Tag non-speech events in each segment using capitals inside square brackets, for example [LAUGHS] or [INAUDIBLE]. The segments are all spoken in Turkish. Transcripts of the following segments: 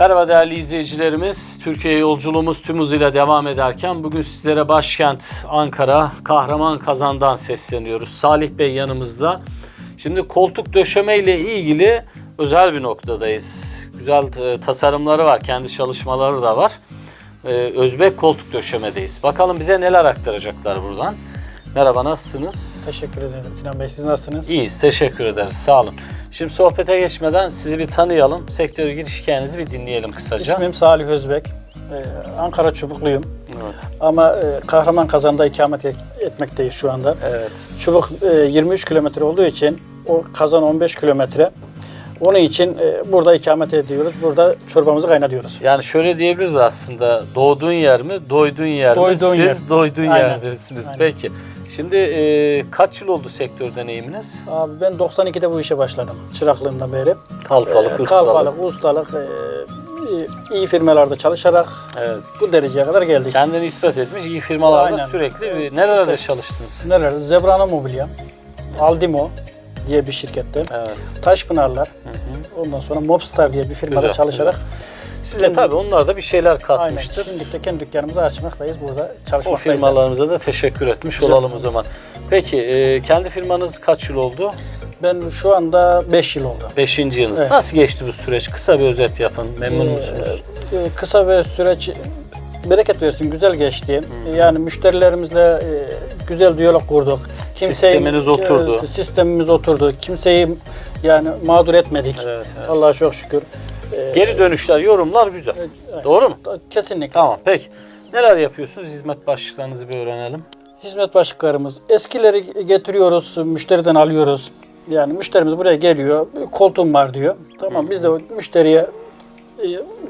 Merhaba değerli izleyicilerimiz. Türkiye yolculuğumuz tüm hızıyla devam ederken bugün sizlere başkent Ankara Kahraman Kazan'dan sesleniyoruz. Salih Bey yanımızda. Şimdi koltuk döşeme ile ilgili özel bir noktadayız. Güzel e, tasarımları var, kendi çalışmaları da var. Ee, Özbek koltuk döşemedeyiz. Bakalım bize neler aktaracaklar buradan. Merhaba nasılsınız? Teşekkür ederim Sinan Bey. Siz nasılsınız? İyiyiz, teşekkür ederiz. Sağ olun. Şimdi sohbete geçmeden sizi bir tanıyalım. Sektöre giriş hikayenizi bir dinleyelim kısaca. İsmim Salih Özbek. Ee, Ankara Çubukluyum. Evet. Ama e, Kahraman Kazan'da ikamet et- etmekteyiz şu anda. Evet. Çubuk e, 23 kilometre olduğu için o Kazan 15 kilometre. Onun için e, burada ikamet ediyoruz. Burada çorbamızı kaynatıyoruz. Yani şöyle diyebiliriz aslında doğduğun yer mi, doyduğun yer mi? Doyduğun Siz yer. doyduğun Aynen. yerdesiniz. Aynen. Peki. Şimdi e, kaç yıl oldu sektör deneyiminiz? Abi ben 92'de bu işe başladım. Çıraklığımdan beri. Kalfalık, Ee, ustalık. Kalfalık, ustalık, e, iyi- firmalarda çalışarak Evet. bu dereceye kadar geldik. Kendini ispat etmiş iyi firmalarda Aynen. sürekli Evet. nerelerde İşte- çalıştınız? Neler? Zebrana Mobilya, Aldimo diye bir şirkette. Evet. Taşpınarlar. Ondan sonra Mobstar diye bir firmada Güzel, çalışarak Siz de tabii onlar da bir şeyler aynen katmıştır. şimdi de kendi dükkanımızı açmaktayız. Burada O çalışmaktayız. firmalarımıza da teşekkür etmiş Güzel. olalım o zaman. Peki e, kendi firmanız kaç yıl oldu? Ben şu anda 5 yıl oldu. Beşinci yılınız. Evet. Nasıl geçti bu süreç? Kısa bir özet yapın. Memnun Ee, musunuz? Ee, Kısa bir süreç bereket versin güzel geçti. Hmm. Yani müşterilerimizle e, güzel diyalog kurduk. Sisteminiz oturdu. e, Sistemimiz oturdu. Kimseyi yani mağdur etmedik. Evet, evet. Allah'a çok şükür. Ee, Geri dönüşler, yorumlar güzel. evet. Doğru mu? Kesinlikle. Tamam peki. Neler yapıyorsunuz? Hizmet başlıklarınızı bir öğrenelim. Hizmet başlıklarımız. Eskileri getiriyoruz, müşteriden alıyoruz. Yani müşterimiz buraya geliyor, koltuğum var diyor. Tamam biz de müşteriye e,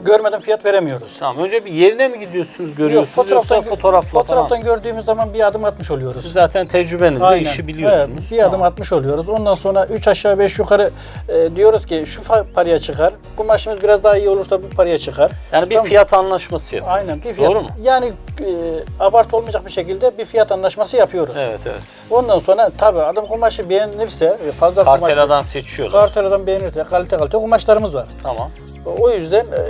görmeden fiyat veremiyoruz. Tamam önce bir yerine mi gidiyorsunuz, görüyorsunuz Yok, yoksa fotoğrafla fotoğraftan falan? gördüğümüz zaman bir adım atmış oluyoruz. Siz zaten tecrübenizle Aynen. işi biliyorsunuz. Evet, bir adım atmış oluyoruz. Ondan sonra 3 aşağı 5 yukarı e, diyoruz ki şu paraya çıkar. Kumaşımız biraz daha iyi olursa bu paraya çıkar. Yani bir Tamam. fiyat anlaşması yapıyorsunuz. Aynen bir fiyat. Doğru mu? Yani e, abartı olmayacak bir şekilde bir fiyat anlaşması yapıyoruz. Evet evet. Ondan sonra tabii adam kumaşı beğenirse e, fazla kumaş Karteladan seçiyorlar. Karteladan beğenirse kalite kalite kumaşlarımız var. Tamam. O yüzden e,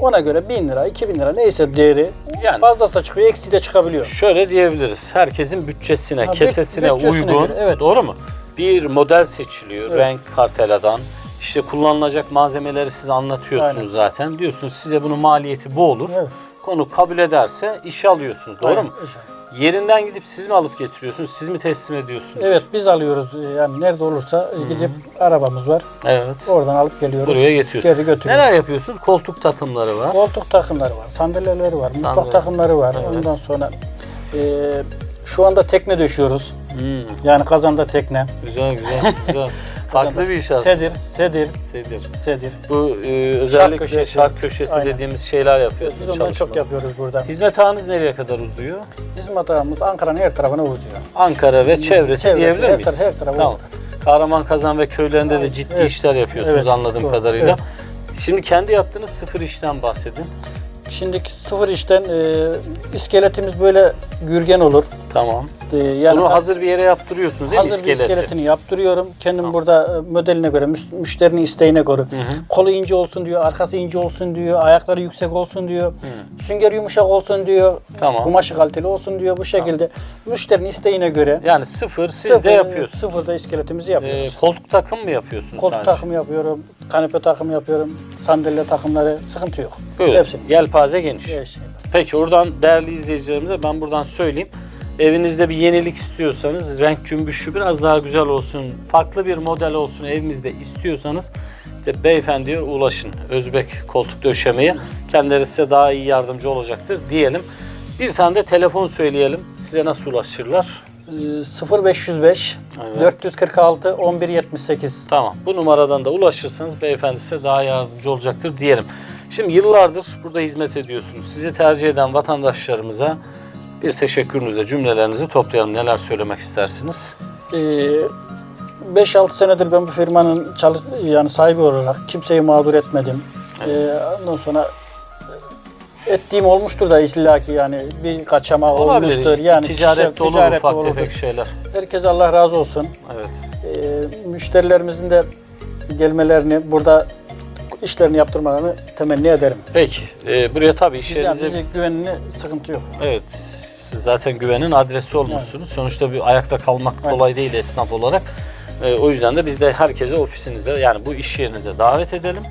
ona göre 1000 lira, 2000 lira neyse değeri Yani- fazlası da çıkıyor, eksi de çıkabiliyor. Şöyle diyebiliriz. Herkesin bütçesine, Ha, büt- kesesine bütçesine uygun. göre, evet. Doğru mu? Bir model seçiliyor. Evet. Renk karteladan. İşte kullanılacak malzemeleri siz anlatıyorsunuz Aynen. zaten. Diyorsunuz size bunun maliyeti bu olur. Evet. Konu kabul ederse işe alıyorsunuz. Doğru Aynen, mu? Yerinden gidip siz mi alıp getiriyorsunuz? Siz mi teslim ediyorsunuz? Evet biz alıyoruz e, yani nerede olursa e, gidip arabamız var. Evet. Oradan alıp geliyoruz. Buraya getiriyorsunuz. Geri götürüyoruz. Neler yapıyorsunuz? Koltuk takımları var. Koltuk takımları var, sandalyeleri var, mutfak Sandalye. takımları var. Evet. Ondan sonra e, şu anda tekne döşüyoruz. Hmm, Yani kazanda tekne. güzel güzel güzel. [LAUGHS] Farklı bir iş aslında. Sedir, sedir, Sedir. sedir. Bu e, özellikle şark köşesi. köşesi, Aynen. dediğimiz şeyler yapıyorsunuz. Biz ondan çok yapıyoruz burada. Hizmet ağınız nereye kadar uzuyor? Hizmet ağımız Ankara'nın her tarafına uzuyor. Ankara ve çevresi, Çevresi, diyebilir her miyiz? taraf- her tarafı tamam. Kahraman Kazan ve köylerinde de ciddi evet. işler yapıyorsunuz Evet, anladığım doğru, kadarıyla. evet. Şimdi kendi yaptığınız sıfır işten bahsedin. Şimdi sıfır işten e, iskeletimiz böyle gürgen olur. Tamam. E, yani Bunu hazır bir yere yaptırıyorsunuz değil mi hazır iskeleti? iskeletini yaptırıyorum. Kendim burada e, modeline göre, müş- müşterinin isteğine göre. Kolu ince olsun diyor, arkası ince olsun diyor, ayakları yüksek olsun diyor. Sünger yumuşak olsun diyor. Tamam. Kumaşı kaliteli olsun diyor bu şekilde. Müşterinin isteğine göre Yani sıfır siz sıfır- de yapıyorsunuz. Sıfırda iskeletimizi Ee, yapıyoruz. koltuk takım mı yapıyorsunuz Koltuk sadece? takımı yapıyorum, kanepe takımı yapıyorum, sandalye takımları sıkıntı yok. Buyurun. Hepsini. Yelpaze geniş. Her şey. Peki oradan değerli izleyicilerimize ben buradan söyleyeyim. Evinizde bir yenilik istiyorsanız, renk cümbüşü biraz daha güzel olsun, farklı bir model olsun evimizde istiyorsanız işte beyefendiye ulaşın. Özbek koltuk döşemeye. Kendileri size daha iyi yardımcı olacaktır diyelim. Bir tane de telefon söyleyelim. Size nasıl ulaşırlar? Ee, 0505 Evet. 446 1178 Tamam. Bu numaradan da ulaşırsanız beyefendi size daha yardımcı olacaktır diyelim. Şimdi yıllardır burada hizmet ediyorsunuz. Sizi tercih eden vatandaşlarımıza bir teşekkürünüzle cümlelerinizi toplayalım. Neler söylemek istersiniz? Ee, 5-6 senedir ben bu firmanın çalış yani sahibi olarak kimseyi mağdur etmedim. Ee, ondan sonra ettiğim olmuştur da illaki yani bir kaçama olmuştur. Yani ticarette kişisel- olur ticarette ufak olurdur. tefek şeyler. Herkese Allah razı olsun. Evet. Ee, müşterilerimizin de gelmelerini burada işlerini yaptırmalarını temenni ederim. Peki. e, buraya tabii iş Yani yerinize sıkıntı yok. Evet. Siz zaten güvenin adresi olmuşsunuz. Sonuçta bir ayakta kalmak kolay değil esnaf olarak. Ee, o yüzden de biz de herkese ofisinize yani bu iş yerinize davet edelim.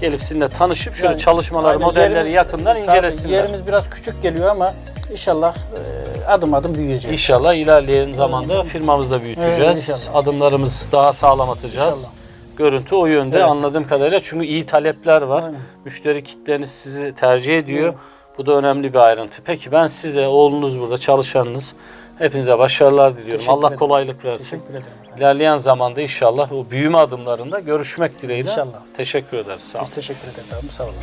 Gelip sizinle tanışıp şöyle Yani çalışmaları, aynen modelleri yerimiz- yakından tabii incelesinler. Yerimiz biraz küçük geliyor ama inşallah e, adım adım büyüyecek. İnşallah ilerleyen zamanda firmamızı da büyüteceğiz. Evet, inşallah. Adımlarımızı daha sağlam atacağız. İnşallah. Görüntü o yönde Evet. anladığım kadarıyla. Çünkü iyi talepler var. Aynen. Müşteri kitleniz sizi tercih ediyor. Bu da önemli bir ayrıntı. Peki ben size, oğlunuz burada, çalışanınız hepinize başarılar diliyorum. Teşekkür Allah ederim. kolaylık versin. Teşekkür ederim. İlerleyen zamanda inşallah o büyüme adımlarında görüşmek dileğiyle. İnşallah. Teşekkür ederiz. Sağ olun. Biz teşekkür ederiz. Sağ olun.